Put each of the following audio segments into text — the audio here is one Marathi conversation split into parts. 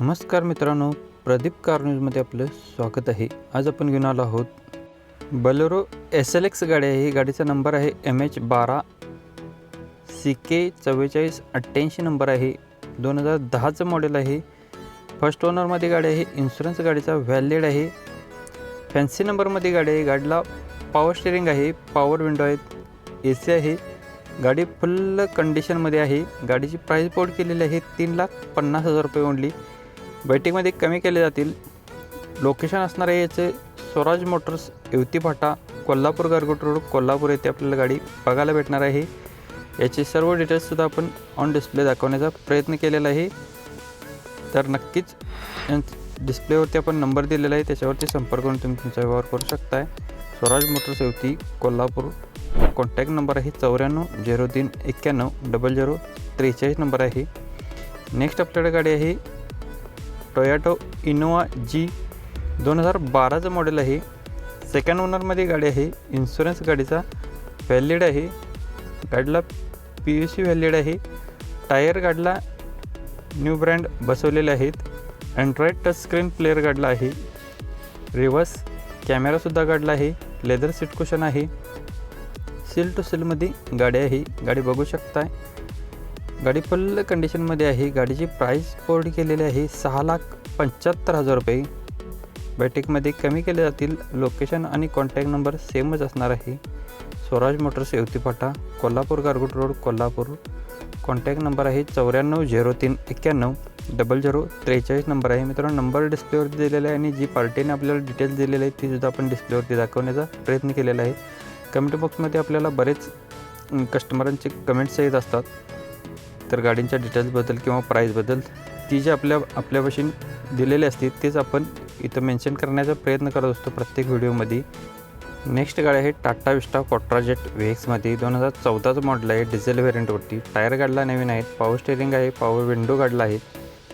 नमस्कार मित्रांनो प्रदीप कार न्यूजमध्ये आपलं स्वागत आहे. आज आपण घेऊन आलो आहोत बलेरो एस एल एक्स गाडी आहे ही गाडीचा नंबर आहे एम एच बारा. सी के चव्वेचाळीस अठ्ठ्याऐंशी नंबर आहे. दोन हजार दहाचं मॉडेल आहे. फर्स्ट ओनरमध्ये गाडी आहे. इन्शुरन्स गाडीचा व्हॅलिड आहे. फॅन्सी नंबरमध्ये गाडी आहे. गाडीला पॉवर स्टेरिंग आहे. पॉवर विंडो आहेत. ए सी आहे. गाडी फुल कंडिशनमध्ये आहे. गाडीची प्राईस बोर्ड केलेली आहे. तीन लाख पन्नास हजार रुपये ओनली बैठकीमध्ये कमी केले जातील. लोकेशन असणार आहे याचे स्वराज मोटर्स युवती फाटा कोल्हापूर गारगोट रोड कोल्हापूर येथे आपल्याला गाडी बघायला भेटणार आहे. याचे सर्व डिटेल्ससुद्धा आपण ऑन डिस्प्ले दाखवण्याचा प्रयत्न केलेला आहे. तर नक्कीच डिस्प्लेवरती आपण नंबर दिलेला आहे. त्याच्यावरती संपर्क करून तुम्ही तुमचा व्यवहार करू शकताय. Swaraj motors Yevati Kolhapur. Contact number आहे चौऱ्याण्णव झिरो तीन एक्क्याण्णव डबल झिरो त्रेचाळीस नंबर आहे. नेक्स्ट आपल्याकडे गाडी आहे टोयाटो इनोवा जी दोन हजार बाराचं मॉडेल आहे. सेकंड ओनरमध्ये गाडी आहे. इन्शुरन्स गाडीचा व्हॅलिड आहे. गाडीला पी यू सी व्हॅलिड आहे. टायर गाडीला न्यू ब्रँड बसवलेले आहेत. अँड्रॉइड टच स्क्रीन प्लेअर गाडला आहे. रिवर्स कॅमेरासुद्धा गाडला आहे. लेदर सीट कुशन आहे. सील टू सीलमध्ये गाडी आहे. गाडी बघू शकताय. गाडी फुल कंडिशनमध्ये आहे. गाडीची प्राईस बोर्ड केलेली आहे. सहा लाख पंच्याहत्तर हजार रुपये. बैठकमध्ये कमी केले जातील. लोकेशन आणि कॉन्टॅक्ट नंबर सेमच असणार आहे. Swaraj motors येवतीपाटा Kolhapur Gargoti road Kolhapur. Contact number आहे चौऱ्याण्णव झिरो तीन एक्क्याण्णव. डबल झिरो त्रेचाळीस नंबर आहे. मित्रांनो नंबर डिस्प्लेवरती दिलेला आहे आणि जी पार्टीने आपल्याला डिटेल्स दिलेले आहेत ती सुद्धा आपण डिस्प्लेवरती दाखवण्याचा प्रयत्न केलेला आहे. कमेंट बॉक्समध्ये आपल्याला बरेच कस्टमरांचे कमेंट्स येत असतात. तर गाडींच्या डिटेल्सबद्दल किंवा प्राईसबद्दल ती जी आपल्या आपल्यापाशी दिलेली असते तेच आपण इथं मेन्शन करण्याचा प्रयत्न करत असतो प्रत्येक व्हिडिओमध्ये नेक्स्ट गाडी आहे टाटा विस्टा क्वाट्राजेट व्हेक्समध्ये दोन हजार चौदाचं मॉडेल आहे डिझेल व्हेरियंटवरती टायर गाडला नवीन आहेत पॉवर स्टेरिंग आहे पॉवर विंडो गाडला आहे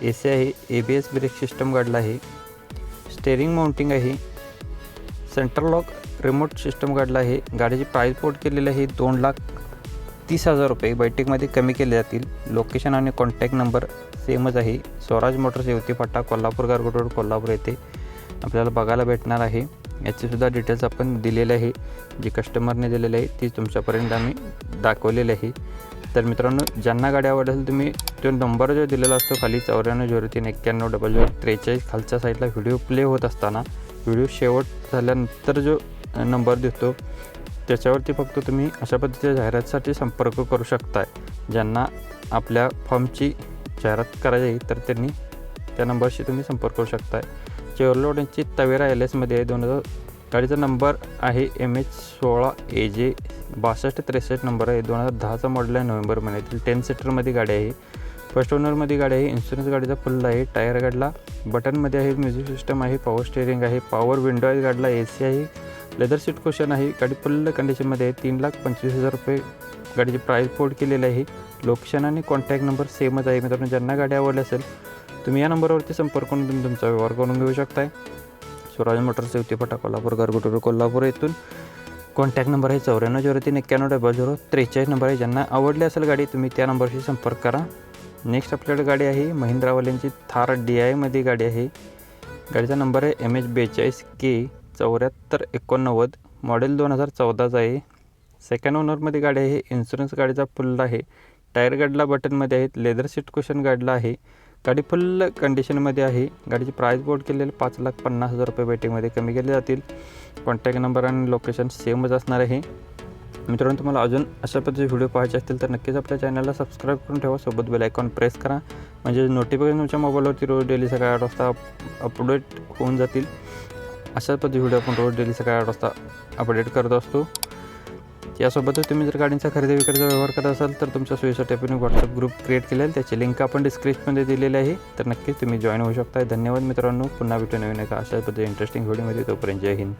ए सी आहे A B S brake system गाडला आहे स्टेरिंग माउंटिंग आहे सेंट्रल लॉक रिमोट सिस्टम काढला आहे. गाडीची प्राईस पोर्ट केलेली आहे दोन लाख तीस हजार रुपये बैठकीमध्ये कमी केले जातील. लोकेशन आणि कॉन्टॅक्ट नंबर सेमच आहे. स्वराज मोटर्स येवती फाटा कोल्हापूर गारगोट रोड कोल्हापूर येथे आपल्याला बघायला भेटणार आहे. याचेसुद्धा डिटेल्स आपण दिलेले आहे. जी कस्टमरने दिलेले आहे ती तुमच्यापर्यंत आम्ही दाखवलेली आहे. तर मित्रांनो ज्यांना गाडी आवडेल तुम्ही तो नंबर जो दिलेला असतो खाली चौऱ्याण्णव झिरो तीन एक्क्याण्णव डबल झिरो त्रेचाळीस खालच्या साईडला व्हिडिओ प्ले होत असताना व्हिडिओ शेवट झाल्यानंतर जो नंबर दिसतो त्याच्यावरती फक्त तुम्ही अशा पद्धतीच्या जाहिरातीसाठी संपर्क करू शकताय. ज्यांना आपल्या फॉर्मची जाहिरात करायची आहे तर त्यांनी त्या नंबरशी तुम्ही संपर्क करू शकताय. चेवरलोड यांची तवेरा एल एसमध्ये आहे दोन हजार गाडीचा नंबर आहे एम एच सोळा ए जे बासष्ट त्रेसष्ट नंबर आहे. दोन हजार दहाचा मॉडेल आहे नोव्हेंबर महिन्यातील टेन सीटरमध्ये गाडी आहे. फर्स्ट ओनरमध्ये गाडी आहे इन्शुरन्स गाडीचा फुल आहे. टायर गाडला बटनमध्ये आहे म्युझिक सिस्टम आहे पॉवर स्टेअरिंग आहे पॉवर विंडो आहे गाडला ए सी आहे. लेदर सीट क्वेश्चन आहे. गाडी फुल्ल कंडिशनमध्ये आहे. तीन लाख पंचवीस हजार रुपये गाडीची प्राईस फोर्ड केलेली आहे. लोकेशन आणि कॉन्टॅक्ट नंबर सेमच आहे. मित्रांनो ज्यांना गाडी आवडली असेल तुम्ही या नंबरवरती संपर्क करून तुम्ही तुमचा व्यवहार करून घेऊ शकताय. स्वराज मोटर्स येवती फटा कोल्हापूर गारगोटूर कोल्हापूर येथून. कॉन्टॅक्ट नंबर आहे चौऱ्याण्णव झिरो तीन एक्क्याण्णव डबल झिरो त्रेचाळीस नंबर आहे. ज्यांना आवडली असेल गाडी तुम्ही त्या नंबरशी संपर्क करा. नेक्स्ट आपल्याकडे गाडी आहे. महिंद्रावाल्यांची थार डी आयमध्ये गाडी आहे. गाडीचा नंबर आहे एम एच बेचाळीस के चौऱ्याहत्तर एकोणनव्वद मॉडेल दोन हजार चौदाचा आहे. सेकंड ओनरमध्ये गाडी आहे. इन्शुरन्स गाडीचा फुल आहे. टायर गाडला बटनमध्ये आहेत. लेदर सीट कुशन गाडला आहे. गाडी फुल कंडिशनमध्ये आहे. गाडीची प्राईस बोर्ड केलेली पाच लाख पन्नास हजार रुपये बेटिंगमध्ये कमी केले जातील. कॉन्टॅक्ट नंबर आणि लोकेशन सेमच असणार आहे. मित्रांनो तुम्हाला अजून अशा पद्धतीचे व्हिडिओ पाहायचे असतील तर नक्कीच आपल्या चॅनलला सबस्क्राईब करून ठेवा. सोबत बेल आयकॉन प्रेस करा. म्हणजे नोटिफिकेशन तुमच्या मोबाईलवरती रोज डेली सकाळी आठ वाजता अपडेट होऊन जातील. अशा पद्धती व्हिडिओ आपण रोज डेली सकाळी आठ वाजता अपडेट करत असतो. यासोबतच तुम्ही जर गाडींचा खरेदी विक्रीचा व्यवहार करत असाल तर तुमच्या सोयीसाठी आपण व्हॉट्सअप ग्रुप क्रिएट केलेला आहे. त्याची लिंक आपण डिस्क्रिप्शनमध्ये दिलेली आहे. तर नक्कीच तुम्ही जॉईन होऊ शकता धन्यवाद मित्रांनो. पुन्हा भेटून नवीन एका अशा पद्धती इंटरेस्टिंग व्हिडिओमध्ये तोपर्यंत जय हिंद.